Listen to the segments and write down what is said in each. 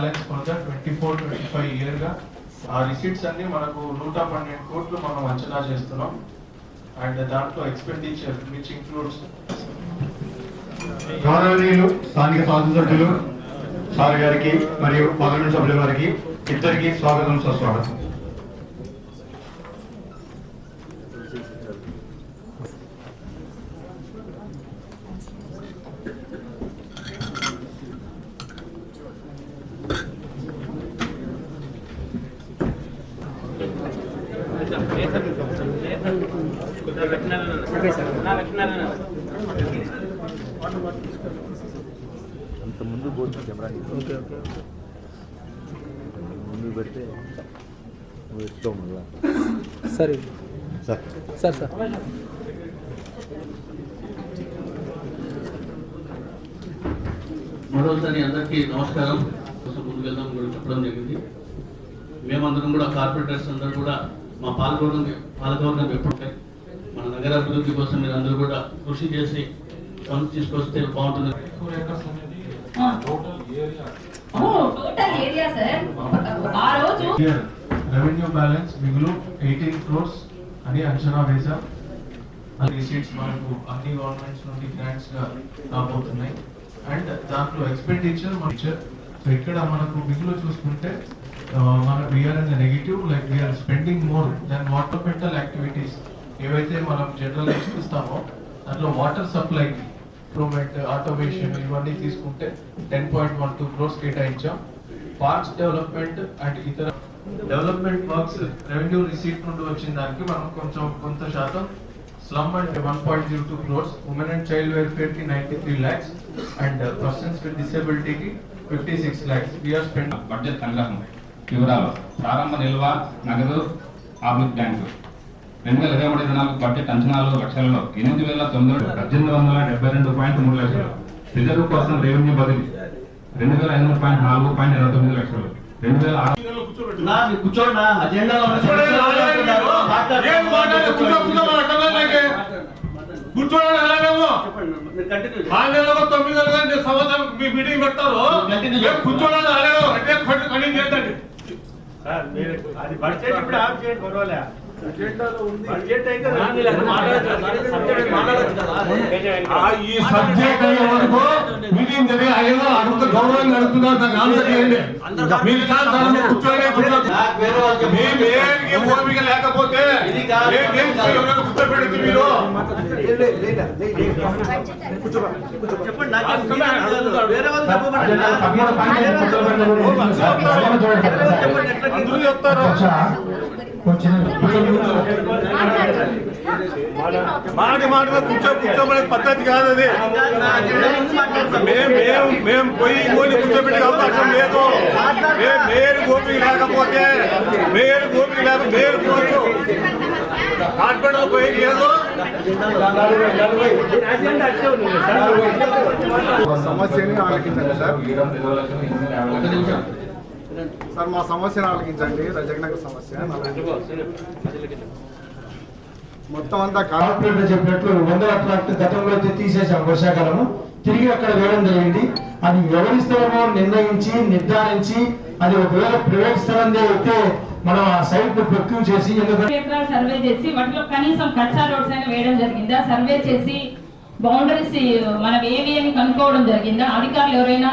Balance for twenty four twenty five ఇయర్గా. ఆ receipts అన్ని మనకు నూట పన్నెండు కోట్లు మనం అంచనా చేస్తున్నాం. అండ్ దాంట్లో ఎక్స్పెండిచర్ విచ్ ఇంక్లూడ్స్ గౌరవనీయులు స్థానిక శాసనసభ్యులు సార్ గారికి మరియు పార్లమెంట్ సభ్యుల వారికి ఇద్దరికి స్వాగతం సుస్వాగతం. అంత ముందు పోతుంది కెమెరా ఓకే ఓకే ముందు పెడితే నువ్వు ఎత్తుకో మళ్ళా. సరే. సార్. Sir sir. మరోసారి అందరికీ నమస్కారం. కొంచెం ముందుకు వెళ్దాం కూడా చెప్పడం జరిగింది. మేమందరం కూడా కార్పొరేటర్స్ అందరూ కూడా మా పాలకవర్గం పాలకవర్గం ఎప్పుడుంటాయి మన నగర అభివృద్ధి కోసం మీరు అందరూ కూడా కృషి చేసి ఫండ్స్ తీసుకొస్తే బాగుంటుంది. రెవెన్యూ బ్యాలెన్స్ మిగులు ఎయిటీన్ క్రోర్స్ అని అంచనా వేశాం. సీట్స్ మనకు అన్ని గవర్నమెంట్స్ నుండి గ్రాంట్స్గా రాబోతున్నాయి. అండ్ దాంట్లో ఎక్స్పెండిచర్ మన సో ఇక్కడ మనకు మిగులు చూసుకుంటే మన we're in negative like we're spending more than petal activities ఏవైతే మనం జనరల్ ఇస్తామో దాంట్లో వాటర్ సప్లై ఇంప్రూవ్మెంట్ ఆటోమేషన్ ఇవన్నీ తీసుకుంటే ten point one two crores కేటాయించాం. Parks development and ఇతర డెవలప్మెంట్ వర్క్స్ రెవెన్యూ రిసీట్ నుండి వచ్చిన దానికి మనం కొంచెం కొంత శాతం slum and one point zero two crores women and child వెల్ఫేర్కి ninety three lakhs and persons with డిసేబిలిటీకి fifty six lakhs we're spend budget సంగ్రహం. వివరాలు. ప్రారంభ నిల్వ నగదు ఆబ్లిక్ బ్యాంకు. రెండు వేల ఇరవై మూడు ఇరవై నాలుగు బడ్జెట్ అంచనాలు లక్షలలో ఎనిమిది వేల తొమ్మిది పద్దెనిమిది వందల డెబ్బై రెండు పాయింట్ మూడు లక్షలు రిజర్వ్ కోసం రెవెన్యూ బదిలీ రెండు వేల ఎనిమిది పాయింట్ నాలుగు పాయింట్ ఇరవై తొమ్మిది లక్షలు రెండు వేల ఆరు కూర్చోండి అజెండాలో తొమ్మిది సంవత్సరం మీ మీటింగ్ పెడతారు అలాగే అది బడ్జెట్ ఇప్పుడు ఆఫ్ చేయండి పర్వాలే ఈ సబ్జెక్ట్ అయ్యే వరకు మీటింగ్ జరిగి అయ్యో అడుగుతూ గౌరవంగా అడుగుతున్నారు దానికి ఆన్సర్ చేయండి మీరు కాదు సార్ మీరు కూర్చోండి కూర్చోండి నాకు వేరే వాళ్ళు మీ చెప్పండి. మేలుకి ఓపిక లేకపోతే ఇది కాదు. ఏం ఏం ఎవరైనా కూర్చోబెడితే మీరు చెప్పండి నాకేం వేరే మాట కూర్చో కూర్చోమనే పద్ధతి కాదు అది మేము మేము మేము పోయి ఇంకోని కూర్చోబెట్టే అవకాశం లేదు మేము మేరు గోపి లేకపోతే మేరు గోపి లేక మేరు కూర్చో హాస్పిటల్ పోయి లేదు సమస్యని ఆలకించండి సార్ ఒక నిమిషం సార్ మా సమస్యను ఆలకించండి. రజకనగర్ సమస్య మొత్తం అంతా కార్పొరేటర్ చెప్పినట్లు వందల ట్రాక్ట్ గతంలో అయితే తీసేసాం వర్షాకాలము. తిరిగి అక్కడ వేయడం జరిగింది. అది ఎవరి స్థలమో నిర్ణయించి నిర్ధారించి అది ఒకవేళ ప్రైవేట్ స్థలందే అయితే మనం ఆ సైట్ను ప్రొక్యూ చేసి సర్వే చేసి వాటిలో కనీసం కచ్చా రోడ్స్ అయినా వేయడం జరిగిందా. సర్వే చేసి బౌండరీస్ మనకు ఏవి అని కనుక్కోవడం జరిగిందా? అధికారులు ఎవరైనా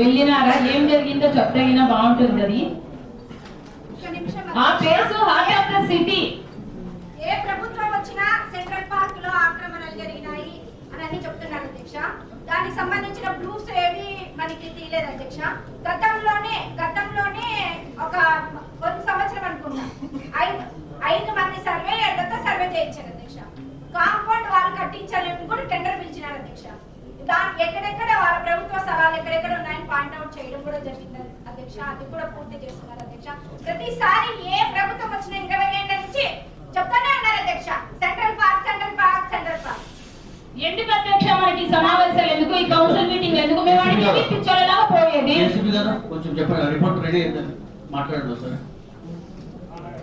వెళ్ళినారా? ఏం జరిగిందో చెప్తగినా బాగుంటుంది అది ఆ place heart of the city. ఏ ప్రభుత్వం వచ్చినా సెంట్రల్ పార్క్లో ఆక్రమణలు జరిగినాయి అని అన్ని చెప్తున్నారు అధ్యక్ష. దానికి సంబంధించిన ప్రూఫ్స్ ఏవి మనకి తీయలేదు అధ్యక్ష. గతంలోనే గతంలోనే ఒక ఒక సంవత్సరం అనుకున్నా ఐదు ఐదు మంది సర్వే సర్వే చేయించారు అధ్యక్ష. కాంపౌండ్ వాళ్ళు కట్టించాలని కూడా టెండర్ పిలిచినారు అధ్యక్ష. దాని ఎక్కడెక్కడ వాళ్ళ ప్రభుత్వ స్థలాలు ఎక్కడెక్కడ ఉన్నాయని పాయింట్ అవుట్ చేయడం కూడా జరిగింది అధ్యక్ష. అది కూడా పూర్తి చేస్తున్నారు అధ్యక్ష. ప్రతిసారి ఏ ప్రభుత్వం వచ్చిన ఇరవై ఏళ్ళ నుంచి చెప్తానే ఉన్నారు అధ్యక్ష. Central park central park central park ఎందుకు అధ్యక్ష? మనకి సమావేశాలు ఎందుకు? ఈ కౌన్సిల్ మీటింగ్ ఎందుకు? మేము అడిగి పిచ్చోళ్ళలాగా పోయేది. కొంచెం చెప్పండి. రిపోర్ట్ రెడీ అయిందని మాట్లాడండి సార్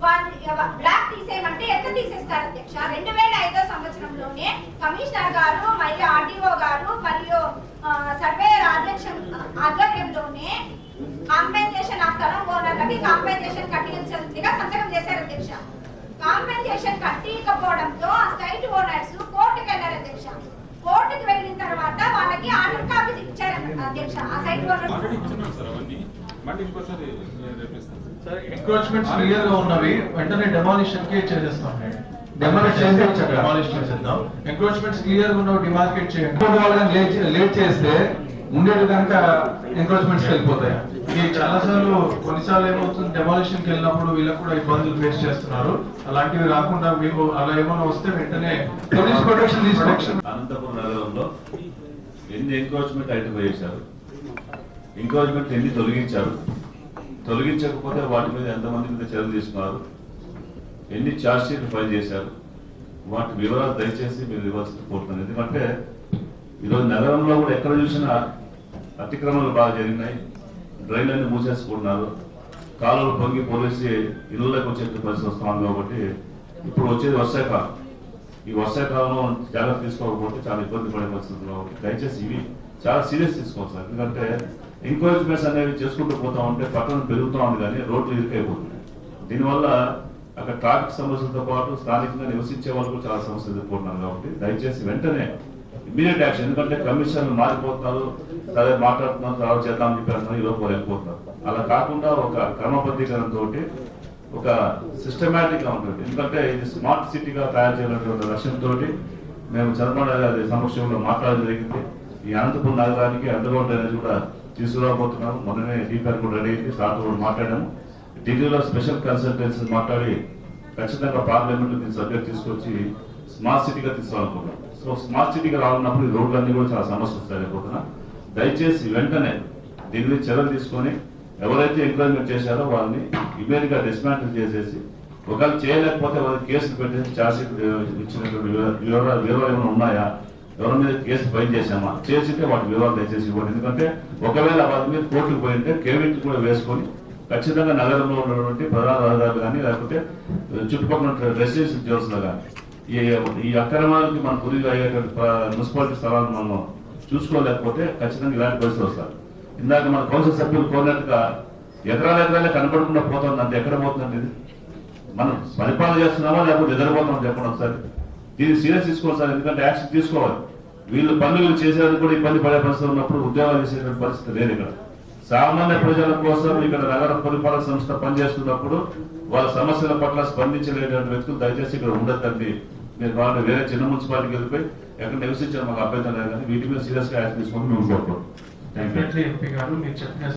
బ్లాక్ తీసేయమంటే ఎంత తీసేస్తారు అధ్యక్ష? రెండు వేల ఐదో సంవత్సరంలోనే కమిషనర్ గారు మరియు ఆర్డీఓ గారు మరియు సర్వేయర్ అధ్యక్ష ఆధ్వర్యంలోనే కాంపెన్సేషన్ ఆ స్థలం ఓనర్లకి కాంపెన్సేషన్ కట్టించాల్సిందిగా సంతకం చేశారు అధ్యక్ష. కాంపెన్సేషన్ కట్టియకపోవడంతో ఆ సైట్ ఓనర్స్ కోర్టుకు వెళ్ళారు అధ్యక్ష. కోర్టుకు వెళ్ళిన తర్వాత వాళ్ళకి ఆర్డర్ కాపీ ఇచ్చారు అధ్యక్ష. ఆ సైట్ ఓనర్ ఎంక్రోచ్మెంట్స్ క్లియర్గా ఉన్నవి వెంటనే డెమాలిషన్కి చేసేస్తాం. Demolish చేసేయచ్చు అక్కడ. డెమాలిష్ చేసేద్దాం ఎంక్రోచ్మెంట్స్ క్లియర్గా ఉన్నవి డిమార్కెట్ చేయండి. లేట్ చేస్తే ఉండేది కనుక ఎంక్రోచ్మెంట్స్ వెళ్ళిపోతాయి. ఇది చాలా సార్లు కొన్నిసార్లు ఏమవుతుంది డెమాలిషన్కి వెళ్ళినప్పుడు వీళ్ళకి కూడా ఇబ్బందులు ఫేస్ చేస్తున్నారు. అలాంటివి రాకుండా మీకు అలా ఏమైనా వస్తే వెంటనే పోలీస్ ప్రొటెక్షన్ తీసుకోవచ్చు అనంతపురం నగరంలో ఎన్ని ఎంక్రోచ్మెంట్ ఐటమ్ చేశారు ఎంకరేజ్మెంట్ ఎన్ని తొలగించారు. తొలగించకపోతే వాటి మీద ఎంతమంది మీద చర్యలు తీసుకున్నారు? ఎన్ని ఛార్జ్షీట్లు ఫైల్ చేశారు? వాటి వివరాలు దయచేసి మీరు ఇవ్వాల్సి కోరుతున్నాను. ఎందుకంటే ఈరోజు నగరంలో కూడా ఎక్కడ చూసినా అతిక్రమణలు బాగా జరిగినాయి. డ్రైన్లన్నీ మూసేసుకుంటున్నారు. కాలువలు పొంగి పోలీసి ఇళ్ళకి వచ్చే పరిస్థితి వస్తున్నాను కాబట్టి ఇప్పుడు వచ్చేది వర్షాకాలం ఈ వర్షాకాలంలో జాగ్రత్త తీసుకోకపోతే చాలా ఇబ్బంది పడే పరిస్థితులు. కాబట్టి దయచేసి ఇవి చాలా సీరియస్ తీసుకోవాలి సార్. ఎందుకంటే ఎంకరేజ్మెంట్స్ అనేవి చేసుకుంటూ పోతా ఉంటే పట్టణం పెరుగుతూ ఉంది కానీ రోడ్లు ఇరుకైపోతున్నాయి. దీనివల్ల అక్కడ ట్రాఫిక్ సమస్యలతో పాటు స్థానికంగా నివసించే వాళ్ళు కూడా చాలా సమస్యలు ఎదుర్కొంటున్నారు కాబట్టి దయచేసి వెంటనే ఇమీడియట్ యాక్షన్. ఎందుకంటే కమిషన్లు మారిపోతున్నారు సరే మాట్లాడుతున్నారు తర్వాత చేద్దామని చెప్పి అంటున్నారు ఈ లోపల వెళ్ళిపోతున్నారు. అలా కాకుండా ఒక క్రమబద్ధీకరణతో ఒక సిస్టమేటిక్గా ఉంటుంది ఎందుకంటే ఇది స్మార్ట్ సిటీగా తయారు చేయాలనేటువంటి లక్ష్యంతో మేము చంద్రబాబు గారి సమక్షంలో మాట్లాడడం జరిగింది. ఈ అనంతపురం నగరానికి అండర్గ్రౌండ్ డ్రైనేజ్ కూడా తీసుకురాబోతున్నాం. మొన్ననే డీపీఆర్ కూడా రెడీ అయింది సార్తో కూడా మాట్లాడాము. ఢిల్లీలో స్పెషల్ కన్సల్టెన్సీ మాట్లాడి ఖచ్చితంగా పార్లమెంట్ దీని సబ్జెక్ట్ తీసుకొచ్చి స్మార్ట్ సిటీగా తీసుకోవాలనుకుంటున్నాం. సో స్మార్ట్ సిటీగా రావాలన్నప్పుడు ఈ రోడ్లన్నీ కూడా చాలా సమస్య వస్తాయి అనుకుంటున్నా దయచేసి వెంటనే దీని మీద చర్యలు తీసుకొని ఎవరైతే ఎంకరేజ్మెంట్ చేశారో వాళ్ళని ఇమీడియట్గా డిస్మాంటిల్ చేసేసి ఒకవేళ చేయలేకపోతే వాళ్ళకి కేసులు పెట్టేసి ఛార్జ్షీట్ ఇచ్చినటువంటి వివరాలు వివరాలు ఏమైనా ఉన్నాయా? ఎవరి మీద కేసు ఫైల్ చేశామా? చేసితే వాటి వివరాలు దయచేసి ఇవ్వండి. ఎందుకంటే ఒకవేళ వాటి మీద కోర్టుకు పోయింటే కేవిట్ కూడా వేసుకొని ఖచ్చితంగా నగరంలో ఉన్నటువంటి ప్రధాన రహదారులు కానీ లేకపోతే చుట్టుపక్కల రెసిడెన్షియల్ జోన్స్లో కానీ ఈ ఈ అక్రమాలకి మనం గురి అయ్యేటువంటి మున్సిపాలిటీ స్థలాలను మనం చూసుకోలేకపోతే ఖచ్చితంగా ఇలాంటి పరిస్థితులు వస్తారు ఇందాక మన కౌన్సిల్ సభ్యులు కోరినట్టుగా ఎకరాల ఎకరాలే కనపడకుండా పోతుంది అంటే ఎక్కడ పోతుంది ఇది? మనం పరిపాలన చేస్తున్నామా లేకపోతే నిద్రపోతున్నాం చెప్పండి ఒకసారి. దీన్ని సీరియస్ తీసుకోవాలి సార్ ఎందుకంటే యాక్షన్ తీసుకోవాలి. వీళ్ళు పనులు చేసేందుకు కూడా ఇబ్బంది పడే పరిస్థితి ఉన్నప్పుడు ఉద్యోగాలు చేసేటువంటి పరిస్థితి లేదు ఇక్కడ. సామాన్య ప్రజల కోసం ఇక్కడ నగర పరిపాలన సంస్థ పనిచేస్తున్నప్పుడు వాళ్ళ సమస్యల పట్ల స్పందించలేటువంటి వ్యక్తులు దయచేసి ఇక్కడ ఉండద్దండి. మీరు కావాలంటే వేరే చిన్న మున్సిపాలిటీకి వెళ్ళిపోయి ఎక్కడ నివసించారు మాకు అభ్యంతరం లేదు కానీ వీటి మీద సీరియస్గా యాక్షన్ తీసుకొని మేము కోరుకుంటాం థ్యాంక్ యూ